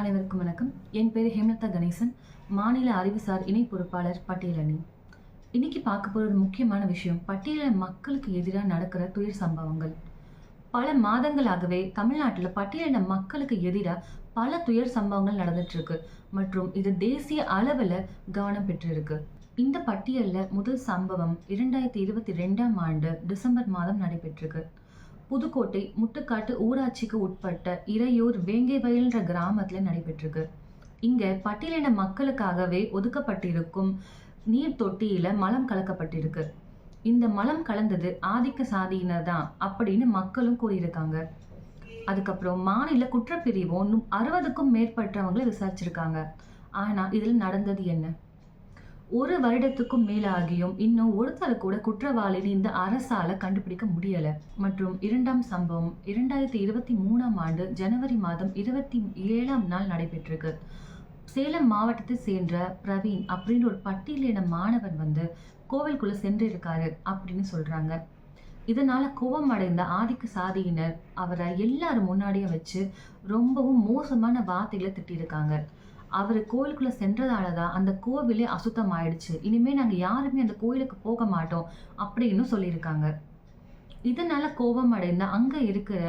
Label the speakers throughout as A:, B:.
A: அனைவருக்கும் வணக்கம். என் பேர் ஹேமலதா கணேசன். மாநில அறிவுசார் இணை பொறுப்பாளர் பட்டியலணி இன்னைக்கு பார்க்க போகிற ஒரு முக்கியமான விஷயம் பட்டியல மக்களுக்கு எதிராக நடக்கிற துயர் சம்பவங்கள். பல மாதங்களாகவே தமிழ்நாட்டில் பட்டியலின மக்களுக்கு எதிராக பல துயர் சம்பவங்கள் நடந்துட்டு இருக்கு மற்றும் இது தேசிய அளவில் கவனம் பெற்றிருக்கு. இந்த பட்டியலில் முதல் சம்பவம் இரண்டாயிரத்தி இருபத்தி ரெண்டாம் ஆண்டு டிசம்பர் மாதம் நடைபெற்றிருக்கு. புதுக்கோட்டை முட்டுக்காட்டு ஊராட்சிக்கு உட்பட்ட இறையூர் வேங்கைவயல்ன்ற கிராமத்தில் நடைபெற்றிருக்கு. இங்க பட்டியலின மக்களுக்காகவே ஒதுக்கப்பட்டிருக்கும் நீர் தொட்டியில மலம் கலக்கப்பட்டிருக்கு. இந்த மலம் கலந்தது ஆதிக்க சாதியினர் தான் அப்படின்னு மக்களும் கூறியிருக்காங்க. அதுக்கப்புறம் மாநில குற்றப்பிரிவும் அறுபதுக்கும் மேற்பட்டவங்களை விசாரிச்சிருக்காங்க. ஆனா இதில் நடந்தது என்ன? ஒரு வருடத்துக்கும் மேலாகியும் இன்னும் ஒருத்தர் கூட குற்றவாளின்னு இந்த அரசால கண்டுபிடிக்க முடியல. மற்றும் இரண்டாம் சம்பவம் இரண்டாயிரத்தி இருபத்தி மூணாம் ஆண்டு ஜனவரி மாதம் இருபத்தி ஏழாம் நாள் நடைபெற்றிருக்கு. சேலம் மாவட்டத்தை சேர்ந்த பிரவீன் அப்படின்னு ஒரு பட்டியலின மாணவன் வந்து கோவிலுக்குள்ள சென்றிருக்காரு அப்படின்னு சொல்றாங்க. இதனால கோபம் அடைந்த ஆதிக்க சாதியினர் அவரை எல்லாரும் முன்னாடியும் வச்சு ரொம்பவும் மோசமான வார்த்தைகளை திட்டியிருக்காங்க. அவர் கோயிலுக்குள்ள சென்றதால தான் அந்த கோவிலே அசுத்தம் ஆயிடுச்சு இனிமே நாங்க யாருமே அந்த கோயிலுக்கு போக மாட்டோம் அப்படின்னு சொல்லியிருக்காங்க. இதனால கோபம் அடைந்த அங்க இருக்கிற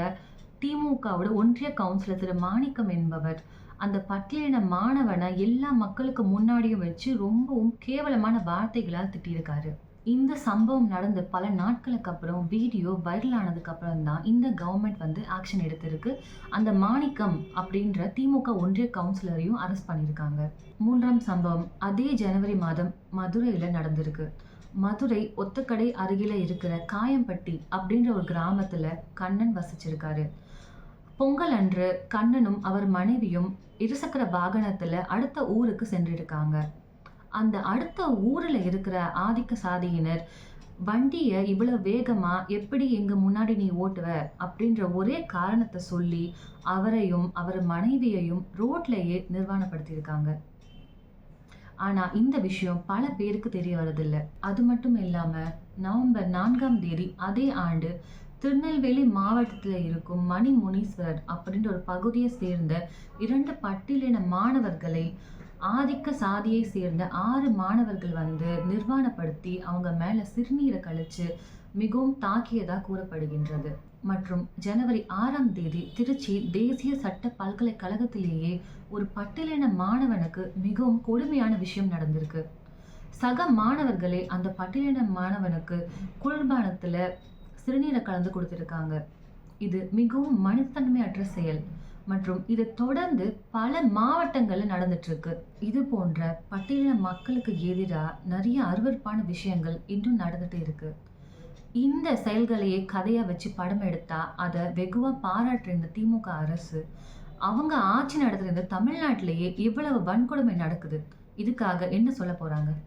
A: திமுகவோட ஒன்றிய கவுன்சிலர் திரு மாணிக்கம் என்பவர் அந்த பட்டியலின மாணவனை எல்லா மக்களுக்கு முன்னாடியும் வச்சு ரொம்பவும் கேவலமான வார்த்தைகளால் திட்டியிருக்காரு. இந்த சம்பவம் நடந்து பல நாட்களுக்கு அப்புறம் வீடியோ வைரல் ஆனதுக்கு அப்புறம் தான் இந்த கவர்மெண்ட் வந்து ஆக்ஷன் எடுத்திருக்கு. அந்த மாணிக்கம் அப்படின்ற திமுக ஒன்றிய கவுன்சிலரையும் அரெஸ்ட் பண்ணியிருக்காங்க. மூன்றாம் சம்பவம் அதே ஜனவரி மாதம் மதுரையில் நடந்திருக்கு. மதுரை ஒத்தக்கடை அருகில இருக்கிற காயம்பட்டி அப்படின்ற ஒரு கிராமத்துல கண்ணன் வசிச்சிருக்காரு. பொங்கல் அன்று கண்ணனும் அவர் மனைவியும் இருசக்கர வாகனத்துல அடுத்த ஊருக்கு சென்றிருக்காங்க. அந்த அடுத்த ஊர்ல இருக்கிற ஆதிக்க சாதியினர் வண்டியை இவ்வளவு வேகமா எப்படி எங்க முன்னாடி நீ ஓட்டுவ? அப்படின்ற ஒரே காரணத்தை சொல்லி அவரையும் அவர் மனைவியையும் ரோட்லயே நிர்வாணப்படுத்தியிருக்காங்க. ஆனா இந்த விஷயம் பல பேருக்கு தெரிய வரதில்லை அது மட்டும் இல்லாம நவம்பர் நான்காம் தேதி அதே ஆண்டு திருநெல்வேலி மாவட்டத்தில் இருக்கும் மணி முனீஸ்வரர் அப்படின்ற ஒரு பகுதியை சேர்ந்த இரண்டு பட்டியலின மாணவர்களை ஆதிக்க சாதியை சேர்ந்த ஆறு மாணவர்கள் வந்து நிர்வாணப்படுத்தி அவங்க மேல சிறுநீரை கழிச்சு மிகவும் தாக்கியதா கூறப்படுகின்றது. மற்றும் ஜனவரி ஆறாம் தேதி திருச்சி தேசிய சட்ட பல்கலைக்கழகத்திலேயே ஒரு பட்டியலின மாணவனுக்கு மிகவும் கொடுமையான விஷயம் நடந்திருக்கு. சக மாணவர்களே அந்த பட்டியலின மாணவனுக்கு குளிர்பானத்துல சிறுநீரை கலந்து கொடுத்திருக்காங்க. இது மிகவும் மனிதன்மையற்ற செயல். மற்றும் இது தொடர்ந்து பல மாவட்டங்களில் நடந்துட்டுருக்கு. இது போன்ற பட்டியலின மக்களுக்கு எதிராக நிறைய அருவருப்பான விஷயங்கள் இன்னும் நடந்துட்டு இருக்கு. இந்த செயல்களையே கதையாக வச்சு படம் எடுத்தா அதை வெகுவாக பாராட்டுற இந்த திமுக அரசு அவங்க ஆட்சி நடத்துகிற இந்த தமிழ்நாட்டிலேயே இவ்வளவு வன்கொடுமை நடக்குது. இதுக்காக என்ன சொல்ல போகிறாங்க